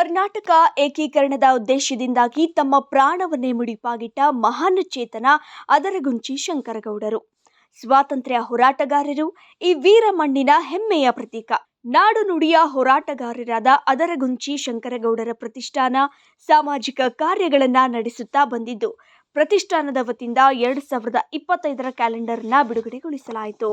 ಕರ್ನಾಟಕ ಏಕೀಕರಣದ ಉದ್ದೇಶದಿಂದಾಗಿ ತಮ್ಮ ಪ್ರಾಣವನ್ನೇ ಮುಡಿಪಾಗಿಟ್ಟ ಮಹಾನ್ ಚೇತನ ಅದರಗುಂಚಿ ಶಂಕರಗೌಡರು. ಸ್ವಾತಂತ್ರ್ಯ ಹೋರಾಟಗಾರರು, ಈ ವೀರ ಮಣ್ಣಿನ ಹೆಮ್ಮೆಯ ಪ್ರತೀಕ. ನಾಡು ನುಡಿಯ ಹೋರಾಟಗಾರರಾದ ಅದರಗುಂಚಿ ಶಂಕರಗೌಡರ ಪ್ರತಿಷ್ಠಾನ ಸಾಮಾಜಿಕ ಕಾರ್ಯಗಳನ್ನ ನಡೆಸುತ್ತಾ ಬಂದಿದ್ದು, ಪ್ರತಿಷ್ಠಾನದ ವತಿಯಿಂದ ಎರಡು ಸಾವಿರದ ಇಪ್ಪತ್ತೈದರ ಕ್ಯಾಲೆಂಡರ್ನ ಬಿಡುಗಡೆಗೊಳಿಸಲಾಯಿತು.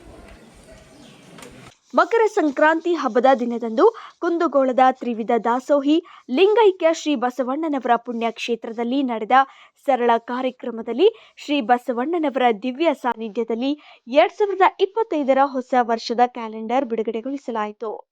ಮಕರ ಸಂಕ್ರಾಂತಿ ಹಬ್ಬದ ದಿನದಂದು ಕುಂದಗೋಳದ ತ್ರಿವಿಧ ದಾಸೋಹಿ ಲಿಂಗೈಕ್ಯ ಶ್ರೀ ಬಸವಣ್ಣನವರ ಪುಣ್ಯಕ್ಷೇತ್ರದಲ್ಲಿ ನಡೆದ ಸರಳ ಕಾರ್ಯಕ್ರಮದಲ್ಲಿ ಶ್ರೀ ಬಸವಣ್ಣನವರ ದಿವ್ಯ ಸಾನ್ನಿಧ್ಯದಲ್ಲಿ ಎರಡ್ ಸಾವಿರದ ಇಪ್ಪತ್ತೈದರ ಹೊಸ ವರ್ಷದ ಕ್ಯಾಲೆಂಡರ್ ಬಿಡುಗಡೆಗೊಳಿಸಲಾಯಿತು.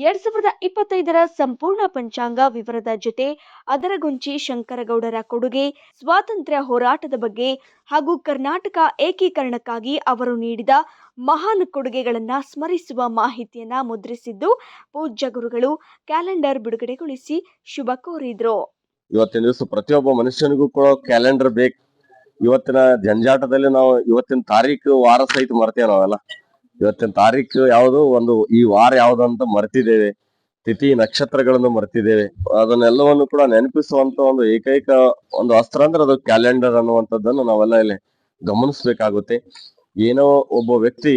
ಎರಡ್ ಸಾವಿರದ ಇಪ್ಪತ್ತೈದರ ಸಂಪೂರ್ಣ ಪಂಚಾಂಗ ವಿವರದ ಜೊತೆ ಅದರಗುಂಚಿ ಶಂಕರಗೌಡರ ಕೊಡುಗೆ, ಸ್ವಾತಂತ್ರ್ಯ ಹೋರಾಟದ ಬಗ್ಗೆ ಹಾಗೂ ಕರ್ನಾಟಕ ಏಕೀಕರಣಕ್ಕಾಗಿ ಅವರು ನೀಡಿದ ಮಹಾನ್ ಕೊಡುಗೆಗಳನ್ನು ಸ್ಮರಿಸುವ ಮಾಹಿತಿಯನ್ನ ಮುದ್ರಿಸಿದ್ದು, ಪೂಜ್ಯ ಗುರುಗಳು ಕ್ಯಾಲೆಂಡರ್ ಬಿಡುಗಡೆಗೊಳಿಸಿ ಶುಭ ಕೋರಿದ್ರು. ಇವತ್ತಿನ ದಿವಸ ಪ್ರತಿಯೊಬ್ಬ ಮನುಷ್ಯನಿಗೂ ಕೂಡ ಕ್ಯಾಲೆಂಡರ್ ಬೇಕು. ಇವತ್ತಿನ ಜಂಜಾಟದಲ್ಲಿ ನಾವು ಇವತ್ತಿನ ತಾರೀಕು ವಾರ ಸಹಿತ ಮರ್ತೇವೆ ನಾವೆಲ್ಲ. ಇವತ್ತಿನ ತಾರೀಕು ಯಾವುದು? ಒಂದು ಈ ವಾರ ಯಾವುದು ಅಂತ ಮರ್ತಿದ್ದೇವೆ. ತಿಥಿ ನಕ್ಷತ್ರಗಳನ್ನು ಮರೆತಿದ್ದೇವೆ. ಅದನ್ನೆಲ್ಲವನ್ನು ಕೂಡ ನೆನಪಿಸುವಂತ ಒಂದು ಏಕೈಕ ಒಂದು ಅಸ್ತ್ರ ಅಂದ್ರೆ ಅದು ಕ್ಯಾಲೆಂಡರ್ ಅನ್ನುವಂಥದ್ದನ್ನು ನಾವೆಲ್ಲ ಇಲ್ಲಿ ಗಮನಿಸ್ಬೇಕಾಗುತ್ತೆ. ಏನೋ ಒಬ್ಬ ವ್ಯಕ್ತಿ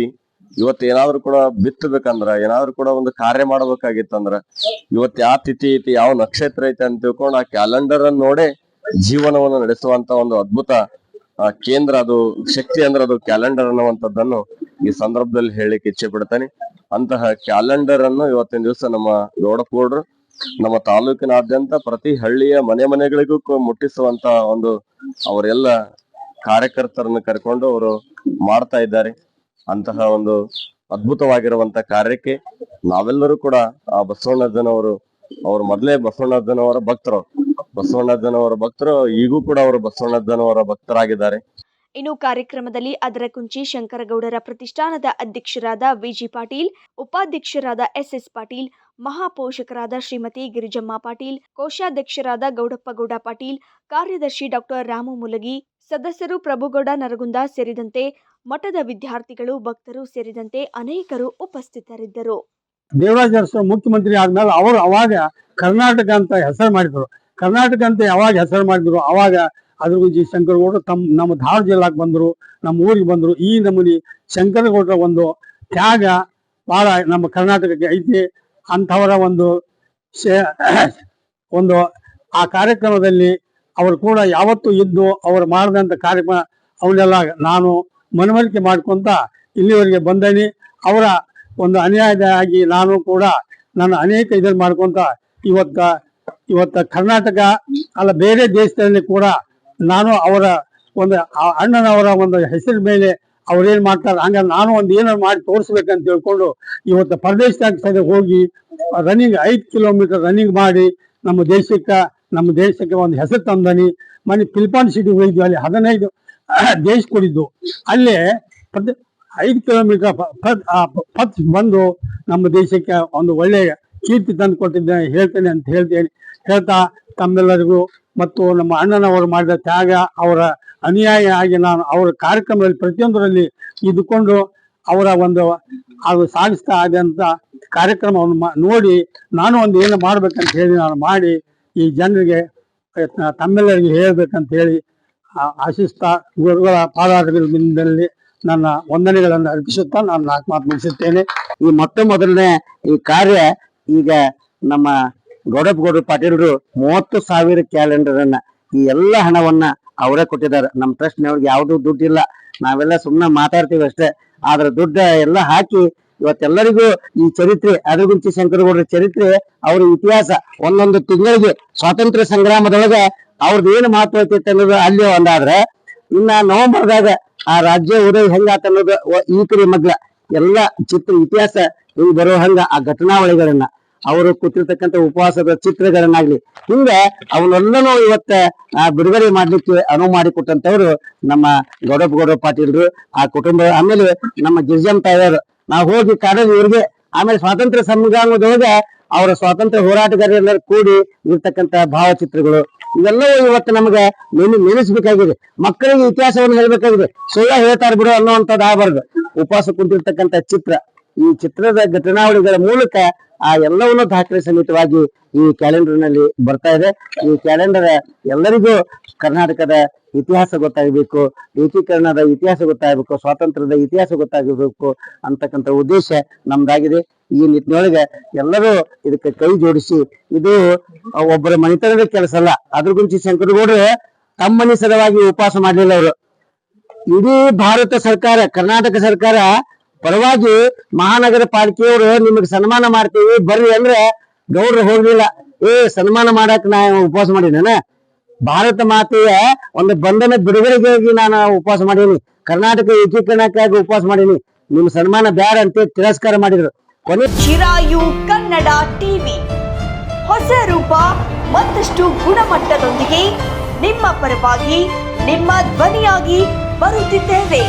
ಇವತ್ತು ಕೂಡ ಬಿತ್ತಬೇಕಂದ್ರ, ಏನಾದ್ರೂ ಕೂಡ ಒಂದು ಕಾರ್ಯ ಮಾಡ್ಬೇಕಾಗಿತ್ತಂದ್ರ ಇವತ್ತು ಯಾವ ತಿಥಿ ಐತಿ, ಯಾವ ನಕ್ಷತ್ರ ಐತಿ ಅಂತ ತಿಳ್ಕೊಂಡು ಆ ಕ್ಯಾಲೆಂಡರ್ ಅನ್ನು ನೋಡೇ ಜೀವನವನ್ನು ನಡೆಸುವಂತ ಒಂದು ಅದ್ಭುತ ಕೇಂದ್ರ ಅದು ಶಕ್ತಿ ಅಂದ್ರೆ ಅದು ಕ್ಯಾಲೆಂಡರ್ ಅನ್ನುವಂಥದ್ದನ್ನು ಈ ಸಂದರ್ಭದಲ್ಲಿ ಹೇಳಿಕ್ಕೆ ಇಚ್ಛೆ ಪಡ್ತೇನೆ. ಅಂತಹ ಕ್ಯಾಲೆಂಡರ್ ಅನ್ನು ಇವತ್ತಿನ ದಿವಸ ನಮ್ಮ ಗೌಡಪಗೌಡರು ನಮ್ಮ ತಾಲೂಕಿನಾದ್ಯಂತ ಪ್ರತಿ ಹಳ್ಳಿಯ ಮನೆ ಮನೆಗಳಿಗೂ ಮುಟ್ಟಿಸುವಂತ ಒಂದು ಅವರೆಲ್ಲ ಕಾರ್ಯಕರ್ತರನ್ನು ಕರ್ಕೊಂಡು ಅವರು ಮಾಡ್ತಾ ಇದ್ದಾರೆ. ಅಂತಹ ಒಂದು ಅದ್ಭುತವಾಗಿರುವಂತ ಕಾರ್ಯಕ್ಕೆ ನಾವೆಲ್ಲರೂ ಕೂಡ ಆ ಬಸವಣ್ಣಜ್ಜನವರು ಅವರು ಮೊದಲೇ ಬಸವಣ್ಣಜ್ಜನವರ ಭಕ್ತರು. ಬಸವಣ್ಣಜ್ಜನವರ ಭಕ್ತರು, ಈಗೂ ಕೂಡ ಅವರು ಬಸವಣ್ಣಜ್ಜನವರ ಭಕ್ತರಾಗಿದ್ದಾರೆ. ಇನ್ನು ಕಾರ್ಯಕ್ರಮದಲ್ಲಿ ಅದರಕುಂಚಿ ಶಂಕರಗೌಡರ ಪ್ರತಿಷ್ಠಾನದ ಅಧ್ಯಕ್ಷರಾದ ವಿಜಿ ಪಾಟೀಲ್, ಉಪಾಧ್ಯಕ್ಷರಾದ ಎಸ್ಎಸ್ ಪಾಟೀಲ್, ಮಹಾಪೋಷಕರಾದ ಶ್ರೀಮತಿ ಗಿರಿಜಮ್ಮ ಪಾಟೀಲ್, ಕೋಶಾಧ್ಯಕ್ಷರಾದ ಗೌಡಪ್ಪಗೌಡ ಪಾಟೀಲ್, ಕಾರ್ಯದರ್ಶಿ ಡಾಕ್ಟರ್ ರಾಮು ಮುಲಗಿ, ಸದಸ್ಯರು ಪ್ರಭುಗೌಡ ನರಗುಂದ ಸೇರಿದಂತೆ ಮಠದ ವಿದ್ಯಾರ್ಥಿಗಳು, ಭಕ್ತರು ಸೇರಿದಂತೆ ಅನೇಕರು ಉಪಸ್ಥಿತರಿದ್ದರು. ದೇವರಾಜ ಮುಖ್ಯಮಂತ್ರಿ ಆದ್ಮೇಲೆ ಅವರು ಅವಾಗ ಕರ್ನಾಟಕ ಅಂತ ಹೆಸರು ಮಾಡಿದ್ರು. ಕರ್ನಾಟಕ ಅಂತ ಯಾವಾಗ ಹೆಸರು ಮಾಡಿದ್ರು? ಅವಾಗ ಅದ್ರ ಜಿ ಶಂಕರಗೌಡರು ತಮ್ಮ ನಮ್ಮ ಧಾರವಾಡ ಜಿಲ್ಲಾಕ್ ಬಂದರು, ನಮ್ಮ ಊರಿಗೆ ಬಂದರು, ಈ ನಮೂನಿ ಶಂಕರಗೌಡರ ಒಂದು ತ್ಯಾಗ ಬಹಳ ನಮ್ಮ ಕರ್ನಾಟಕಕ್ಕೆ ಐತಿ. ಅಂಥವರ ಒಂದು ಒಂದು ಆ ಕಾರ್ಯಕ್ರಮದಲ್ಲಿ ಅವರು ಕೂಡ ಯಾವತ್ತೂ ಇದ್ದು ಅವರು ಮಾಡಿದಂಥ ಕಾರ್ಯಕ್ರಮ ಅವನ್ನೆಲ್ಲ ನಾನು ಮನವರಿಕೆ ಮಾಡ್ಕೊಂತ ಇಲ್ಲಿವರೆಗೆ ಬಂದೇನೆ. ಅವರ ಒಂದು ಅನ್ಯಾಯದಾಗಿ ನಾನು ಕೂಡ ನನ್ನ ಅನೇಕ ಇದನ್ನು ಮಾಡ್ಕೊಂತ ಇವತ್ತ ಇವತ್ತ ಕರ್ನಾಟಕ ಅಲ್ಲ ಬೇರೆ ದೇಶದಲ್ಲಿ ಕೂಡ ನಾನು ಅವರ ಒಂದು ಅಣ್ಣನವರ ಒಂದು ಹೆಸರು ಮೇಲೆ ಅವ್ರೇನ್ ಮಾಡ್ತಾರೆ ಹಂಗ ನಾನು ಒಂದು ಏನಾರು ಮಾಡಿ ತೋರಿಸ್ಬೇಕಂತ ತಿಳ್ಕೊಂಡು ಇವತ್ತು ಪ್ರದೇಶದಾಗ ಸರಿ ಹೋಗಿ ರನ್ನಿಂಗ್ ಐದು ಕಿಲೋಮೀಟರ್ ರನ್ನಿಂಗ್ ಮಾಡಿ ನಮ್ಮ ದೇಶಕ್ಕೆ ನಮ್ಮ ದೇಶಕ್ಕೆ ಒಂದು ಹೆಸರು ತಂದನಿ. ಮನೆ ಪಿಲ್ಪಾನ್ ಸಿಟಿ ಹೋಗಿದ್ವಿ, ಅಲ್ಲಿ ಹದಿನೈದು ದೇಶ ಕೊಡಿದ್ದು ಅಲ್ಲೇ ಐದು ಕಿಲೋಮೀಟರ್ ಪತ್ ಬಂದು ನಮ್ಮ ದೇಶಕ್ಕೆ ಒಂದು ಒಳ್ಳೆಯ ಕೀರ್ತಿ ತಂದು ಕೊಟ್ಟಿದ್ದೇನೆ, ಹೇಳ್ತೇನೆ ಅಂತ ಹೇಳ್ತೇನೆ. ಹೇಳ್ತಾ ತಮ್ಮೆಲ್ಲರಿಗೂ ಮತ್ತು ನಮ್ಮ ಅಣ್ಣನವರು ಮಾಡಿದ ತ್ಯಾಗ, ಅವರ ಅನ್ಯಾಯ ಆಗಿ ನಾನು ಅವರ ಕಾರ್ಯಕ್ರಮದಲ್ಲಿ ಪ್ರತಿಯೊಂದರಲ್ಲಿ ಇದ್ದುಕೊಂಡು ಅವರ ಒಂದು, ಅದು ಸಾಗಿಸ್ತಾ ಆದಂತ ಕಾರ್ಯಕ್ರಮವನ್ನು ನೋಡಿ ನಾನು ಒಂದು ಏನು ಮಾಡ್ಬೇಕಂತ ಹೇಳಿ ನಾನು ಮಾಡಿ ಈ ಜನರಿಗೆ ತಮ್ಮೆಲ್ಲರಿಗೆ ಹೇಳ್ಬೇಕಂತ ಹೇಳಿ ಆಶಿಸ್ತಾ ಗುರುಗಳ ಪಾದಾರ್ಗದಲ್ಲಿ ನನ್ನ ವಂದನೆಗಳನ್ನು ಅರ್ಪಿಸುತ್ತಾ ನಾನು ನಾಲ್ಕು ಮಾತು ಮುಗಿಸುತ್ತೇನೆ. ಈ ಮೊತ್ತ ಮೊದಲನೇ ಈ ಕಾರ್ಯ ಈಗ ನಮ್ಮ ಗೌಡಪ್ಪ ಪಾಟೀಲ್ರು ಮೂವತ್ತು ಸಾವಿರ ಕ್ಯಾಲೆಂಡರ್ ಅನ್ನ ಈ ಎಲ್ಲ ಹಣವನ್ನ ಅವರೇ ಕೊಟ್ಟಿದ್ದಾರೆ. ನಮ್ಮ ಟ್ರಸ್ಟ್ನವ್ರಿಗೆ ಯಾವುದು ದುಡ್ಡು ಇಲ್ಲ ನಾವೆಲ್ಲ ಸುಮ್ಮನೆ ಮಾತಾಡ್ತೀವಿ ಅಷ್ಟೇ. ಆದ್ರ ದುಡ್ಡ ಎಲ್ಲ ಹಾಕಿ ಇವತ್ತೆಲ್ಲರಿಗೂ ಈ ಚರಿತ್ರೆ, ಅದ್ರಗುಂಚಿ ಶಂಕರಗೌಡರ ಚರಿತ್ರೆ, ಅವ್ರ ಇತಿಹಾಸ ಒಂದೊಂದು ತಿಂಗಳಿಗೆ ಸ್ವಾತಂತ್ರ್ಯ ಸಂಗ್ರಾಮದೊಳಗ ಅವ್ರದ್ದು ಏನು ಮಹತ್ವ ಐತಿ ಅನ್ನೋದು ಅಲ್ಲಿ ಒಂದಾದ್ರೆ, ಇನ್ನ ನವೆಂಬರ್ದಾಗ ಆ ರಾಜ್ಯ ಉದಯ ಹೆಂಗಾತ ಅನ್ನೋದು ಈ ಕಡೆ ಮಗ್ಲ. ಎಲ್ಲ ಚಿತ್ರ ಇತಿಹಾಸ ಹಿಂಗ್ ಬರೋ ಹಂಗ ಆ ಘಟನಾವಳಿಗಳನ್ನ ಅವರು ಕೂತಿರ್ತಕ್ಕಂಥ ಉಪವಾಸದ ಚಿತ್ರಗಳನ್ನಾಗ್ಲಿ, ಹಿಂಗ ಅವನ್ನೆಲ್ಲನೂ ಇವತ್ತ ಬಿಡುಗಡೆ ಮಾಡ್ಲಿಕ್ಕೆ ಅನುವು ಮಾಡಿಕೊಟ್ಟಂತವ್ರು ನಮ್ಮ ಗೌಡಪ್ಪ ಗೌಡ ಪಾಟೀಲ್ರು, ಆ ಕುಟುಂಬ ಆಮೇಲೆ ನಮ್ಮ ಗಿರಿಜಮ್ ತಾಯಿಯವರು ನಾವು ಹೋಗಿ ಕಾಡಲ್ಲಿ ಇವ್ರಿಗೆ, ಆಮೇಲೆ ಸ್ವಾತಂತ್ರ್ಯ ಸಂಗ್ರಾಮದೊಳಗೆ ಅವರ ಸ್ವಾತಂತ್ರ್ಯ ಹೋರಾಟಗಾರರೆಲ್ಲರೂ ಕೂಡಿ ಇರ್ತಕ್ಕಂಥ ಭಾವಚಿತ್ರಗಳು. ಇವೆಲ್ಲವೂ ಇವತ್ತು ನಮಗೆ ನೆನೆ, ನೆನೆಸ್ಬೇಕಾಗಿದೆ. ಮಕ್ಕಳಿಗೆ ಇತಿಹಾಸವನ್ನು ಹೇಳ್ಬೇಕಾಗಿದೆ. ಸುಳ್ಳ ಹೇಳ್ತಾರ ಬಿಡು ಅನ್ನುವಂಥದ್ದು ಆಗಬಾರ್ದು. ಉಪವಾಸ ಕುಂತಿರ್ತಕ್ಕಂಥ ಚಿತ್ರ. ಈ ಚಿತ್ರದ ಘಟನಾವಳಿಗಳ ಮೂಲಕ ಆ ಎಲ್ಲವನ್ನು ದಾಖಲೆ ಸಮೇತವಾಗಿ ಈ ಕ್ಯಾಲೆಂಡರ್ನಲ್ಲಿ ಬರ್ತಾ ಇದೆ. ಈ ಕ್ಯಾಲೆಂಡರ್ ಎಲ್ಲರಿಗೂ ಕರ್ನಾಟಕದ ಇತಿಹಾಸ ಗೊತ್ತಾಗಬೇಕು, ಏಕೀಕರಣದ ಇತಿಹಾಸ ಗೊತ್ತಾಗಬೇಕು, ಸ್ವಾತಂತ್ರ್ಯದ ಇತಿಹಾಸ ಗೊತ್ತಾಗಬೇಕು ಅಂತಕ್ಕಂಥ ಉದ್ದೇಶ ನಮ್ದಾಗಿದೆ. ಈ ನಿಟ್ಟಿನೊಳಗೆ ಎಲ್ಲರೂ ಇದಕ್ಕೆ ಕೈ ಜೋಡಿಸಿ, ಇದು ಒಬ್ಬರ ಮನೆತನದ ಕೆಲಸ ಅಲ್ಲ ಅದ್ರ ಗುಂಚಿ ಶಂಕರಗೌಡರು ತಮ್ಮ ಮನೆ ಸಲುವಾಗಿ ಉಪವಾಸ ಮಾಡಲಿಲ್ಲ ಅವರು. ಇಡೀ ಭಾರತ ಸರ್ಕಾರ, ಕರ್ನಾಟಕ ಸರ್ಕಾರ ಪರವಾಗಿ ಮಹಾನಗರ ಪಾಲಿಕೆಯವರು ನಿಮಗೆ ಸನ್ಮಾನ ಮಾಡ್ತೀವಿ, ಬರ್ರಿ ಅಂದ್ರೆ ಗೌಡ್ರು ಹೋಗ್ಲಿಲ್ಲ. ಏ, ಸನ್ಮಾನ ಮಾಡಕ್ ನಾ ಉಪವಾಸ ಮಾಡೀನ ಭಾರತ ಮಾತೆಯ ಒಂದು ಬಂಧನ ಬಿಡುಗಡೆಗಾಗಿ ನಾನು ಉಪವಾಸ ಮಾಡೀನಿ ಕರ್ನಾಟಕ ಏಕೀಕರಣಕ್ಕಾಗಿ ಉಪವಾಸ ಮಾಡೀನಿ ನಿಮ್ ಸನ್ಮಾನ ಬೇಡ ಅಂತ ತಿರಸ್ಕಾರ ಮಾಡಿದ್ರು. ಕೊನೆ ಚಿರಾಯು ಕನ್ನಡ ಟಿವಿ. ಹೊಸ ರೂಪ, ಮತ್ತಷ್ಟು ಗುಣಮಟ್ಟದೊಂದಿಗೆ ನಿಮ್ಮ ಪರವಾಗಿ ನಿಮ್ಮ ಧ್ವನಿಯಾಗಿ ಬರುತ್ತಿದ್ದೇವೆ.